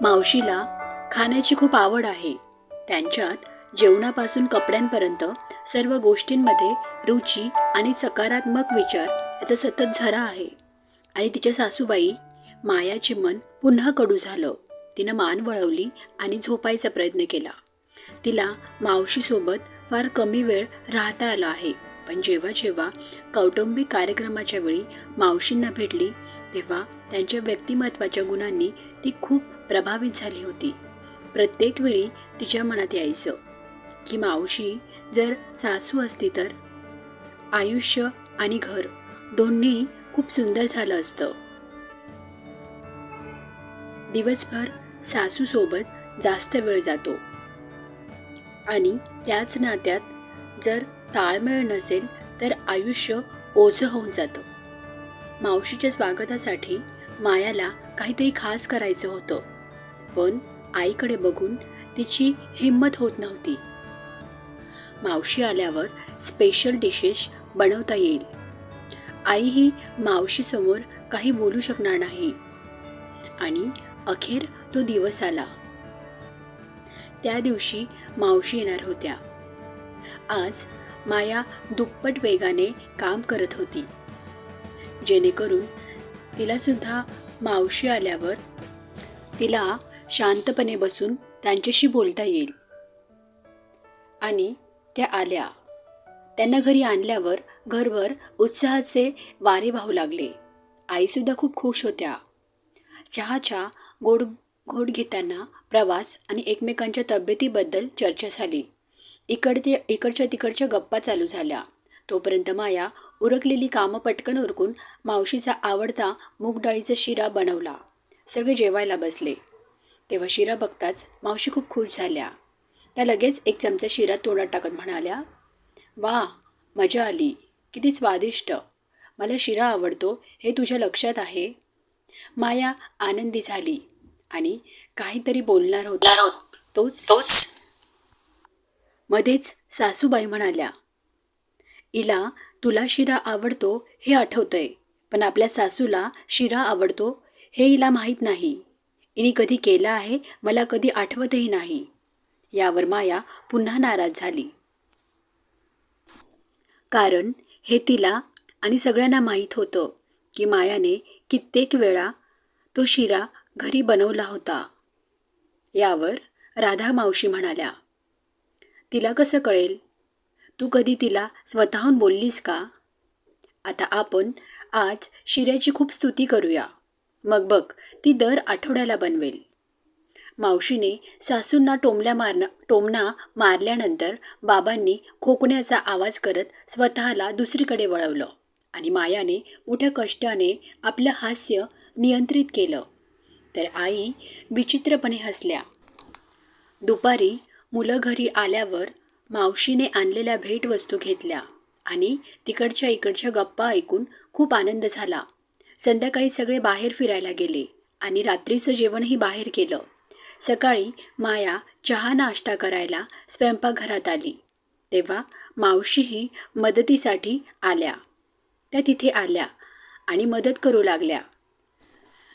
मावशीला खाण्याची खूप आवड आहे. त्यांच्यात जेवणापासून कपड्यांपर्यंत सर्व गोष्टींमध्ये रुची आणि सकारात्मक विचार याचा सतत झरा आहे. आणि तिच्या सासूबाई मायाचे मन पुन्हा कडू झालं. तिनं मान वळवली आणि झोपायचा प्रयत्न केला. तिला मावशीसोबत फार कमी वेळ राहता आला आहे. पण जेव्हा जेव्हा कौटुंबिक कार्यक्रमाच्या वेळी मावशींना भेटली तेव्हा त्यांच्या व्यक्तिमत्वाच्या गुणांनी ती खूप प्रभावित झाली होती. प्रत्येक वेळी तिच्या मनात यायचं की मावशी जर सासू असती तर? आयुष्य आणि घर दोन्ही खूप सुंदर झालं असतं. दिवसभर सासूसोबत जास्त वेळ जातो. आणि त्याच नात्यात जर ताळमेळ नसेल तर आयुष्य ओझं होऊन जातं. मावशीच्या स्वागतासाठी मायाला काहीतरी खास करायचं होतं. पण आईकडे बघून तिची हिंमत होत नव्हती. मावशी आल्यावर स्पेशल डिशेस बनवता येईल. आई ही मावशीसमोर काही बोलू शकणार नाही. आणि अखेर तो दिवस आला. त्या दिवशी मावशी येणार होत्या. आज माया दुप्पट वेगाने काम करत होती. जेणेकरून तिला सुद्धा मावशी आल्यावर तिला शांतपणे बसून त्यांच्याशी बोलता येईल. आणि त्या आल्या. त्यांना घरी आणल्यावर घरभर उत्साहाचे वारे वाहू लागले. आईसुद्धा खूप खुश होत्या. चहाच्या गोड घोट घेताना प्रवास आणि एकमेकांच्या तब्येतीबद्दल चर्चा झाली. इकडते इकडच्या तिकडच्या गप्पा चालू झाल्या. तोपर्यंत माया उरकलेली कामं पटकन उरकून मावशीचा आवडता मूग डाळीचा शिरा बनवला. सगळे जेवायला बसले. तेव्हा शिरा बघताच मावशी खूप खुश झाल्या. त्या लगेच एक चमचा शिरा तोंडात टाकत म्हणाल्या वा मजा आली. किती स्वादिष्ट. मला शिरा आवडतो. हे तुझ्या लक्षात आहे? माया आनंदी झाली आणि काहीतरी बोलणार होता. तोच तोच. मध्येच सासूबाई म्हणाल्या इला तुला शिरा आवडतो हे आठवतंय पण आपल्या सासूला शिरा आवडतो हे हिला माहीत नाही. इनी कधी केला आहे मला कधी आठवतही नाही. यावर माया पुन्हा नाराज झाली. कारण हे तिला आणि सगळ्यांना माहीत होतं की मायाने कित्येक वेळा तो शिरा घरी बनवला होता. यावर राधा मावशी म्हणाल्या तिला कसं कळेल? तू कधी तिला स्वतःहून बोललीस का? आता आपण आज शिऱ्याची खूप स्तुती करूया. मग बघ ती दर आठवड्याला बनवेल. मावशीने सासूंना टोमल्या मारणं टोमणा मारल्यानंतर बाबांनी खोकण्याचा आवाज करत स्वतःला दुसरीकडे वळवलं आणि मायाने मोठ्या कष्टाने आपलं हास्य नियंत्रित केलं. तर आई विचित्रपणे हसल्या. दुपारी मुलं घरी आल्यावर मावशीने आणलेल्या भेटवस्तू घेतल्या आणि तिकडच्या इकडच्या गप्पा ऐकून खूप आनंद झाला. संध्याकाळी सगळे बाहेर फिरायला गेले आणि रात्रीचं जेवणही बाहेर केलं. सकाळी माया चहा नाश्ता करायला स्वयंपाकघरात आली. तेव्हा मावशीही मदतीसाठी आल्या. त्या तिथे आल्या आणि मदत करू लागल्या.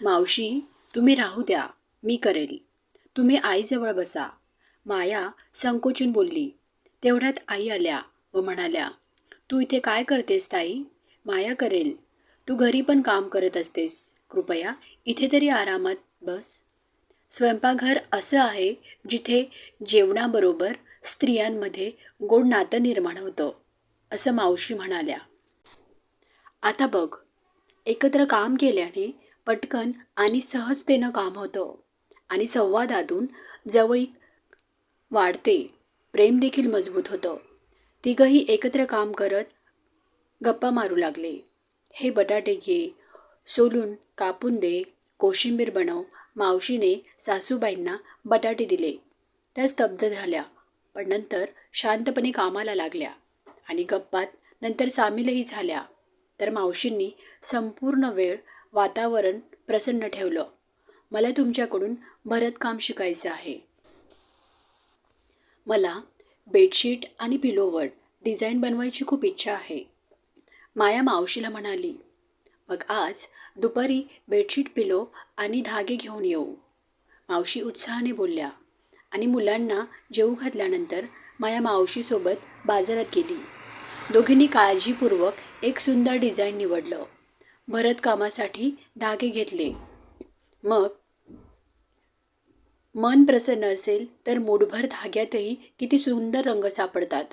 मावशी तुम्ही राहू द्या. मी करेल. तुम्ही आईजवळ बसा. माया संकोचून बोलली. तेवढ्यात आई आल्या व म्हणाल्या तू इथे काय करतेस ताई? माया करेल. तू घरी पण काम करत असतेस. कृपया इथे तरी आरामात बस. स्वयंपाकघर असं आहे जिथे जेवणाबरोबर स्त्रियांमध्ये गोड नातं निर्माण होतं असं मावशी म्हणाल्या. आता बघ एकत्र काम केल्याने पटकन आणि सहजतेनं काम होतं आणि संवादातून जवळीक वाढते प्रेम देखील मजबूत होतं. तिघंही एकत्र काम करत गप्पा मारू लागले. हे बटाटे घे. सोलून कापून दे. कोशिंबीर बनव. मावशीने सासूबाईंना बटाटे दिले. त्या स्तब्ध झाल्या. पण नंतर शांतपणे कामाला लागल्या. आणि गप्पात नंतर सामीलही झाल्या. तर मावशींनी संपूर्ण वेळ वातावरण प्रसन्न ठेवलं. मला तुमच्याकडून भरतकाम शिकायचं आहे. मला बेडशीट आणि पिलोवर डिझाईन बनवायची खूप इच्छा आहे. माया मावशीला म्हणाली मग आज दुपारी बेडशीट पिलो आणि धागे घेऊन येऊ. मावशी उत्साहाने बोलल्या आणि मुलांना जेवू घातल्यानंतर माया मावशीसोबत बाजारात गेली. दोघींनी काळजीपूर्वक एक सुंदर डिझाईन निवडलं. भरतकामासाठी धागे घेतले. मग मन प्रसन्न असेल तर मूठभर धाग्यातही किती सुंदर रंग सापडतात.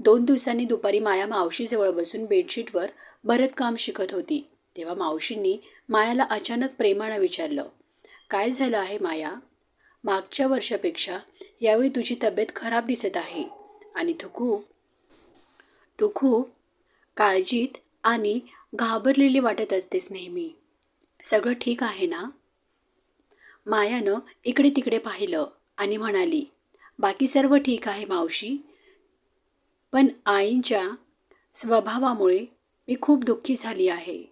दोन दिवसांनी दुपारी माया मावशीजवळ बसून बेडशीटवर भरतकाम शिकत होती. तेव्हा मावशींनी मायाला अचानक प्रेमानं विचारलं काय झालं आहे माया? मागच्या वर्षापेक्षा यावेळी तुझी तब्येत खराब दिसत आहे आणि तू खूप तू खूप काळजीत आणि घाबरलेली वाटत असतेस नेहमी. सगळं ठीक आहे ना? मायानं इकडे तिकडे पाहिलं आणि म्हणाली बाकी सर्व ठीक आहे मावशी? पण आईंच्या स्वभावामुळे मी खूप दुःखी झाली आहे.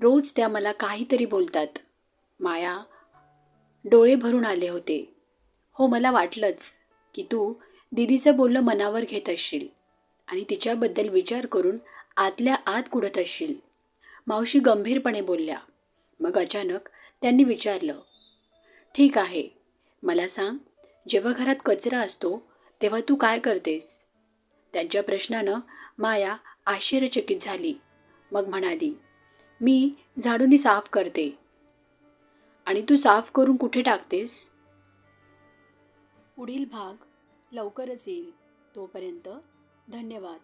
रोज त्या मला काहीतरी बोलतात. माया डोळे भरून आले होते. हो मला वाटलंच की तू दिदीचं बोलणं मनावर घेत असशील आणि तिच्याबद्दल विचार करून आतल्या आत कुडत असशील. मावशी गंभीरपणे बोलल्या. मग अचानक त्यांनी विचारलं ठीक आहे मला सांग जेव्हा घरात कचरा असतो तेव्हा तू काय करतेस? त्यांच्या प्रश्नानं माया आश्चर्यचकित झाली. मग म्हणाली मी झाडूनी साफ करते. आणि तू साफ करून कुठे टाकतेस? पुढील भाग लवकरच येईल. तोपर्यंत धन्यवाद.